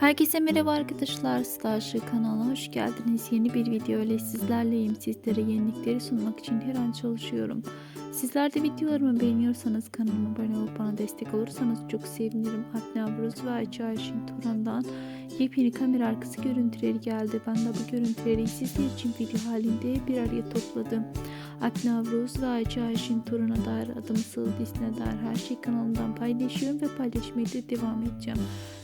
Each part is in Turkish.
Herkese merhaba arkadaşlar. Starship kanalına hoş geldiniz. Yeni bir video ile sizlerleyim. Sizlere yenilikleri sunmak için her an çalışıyorum. Sizler de videolarımı beğeniyorsanız kanalıma abone olup bana destek olursanız çok sevinirim. Adnan Bruz ve Ayça Ayşin Turan'dan yepyeni kamera arkası görüntüleri geldi. Ben de bu görüntüleri sizler için video halinde bir araya topladım. Akne Avruz ve Ayça Ayşin Turan'a dair adım Sığıl Disney'e dair her şey kanalımdan paylaşıyorum ve paylaşmaya da devam edeceğim.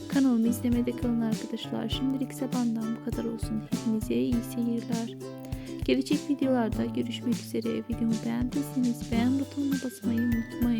Kanalımı izlemede kalın arkadaşlar. Şimdilik ise benden bu kadar olsun. Hepinize iyi seyirler. Gelecek videolarda görüşmek üzere. Videomu beğendiyseniz beğen butonuna basmayı unutmayın.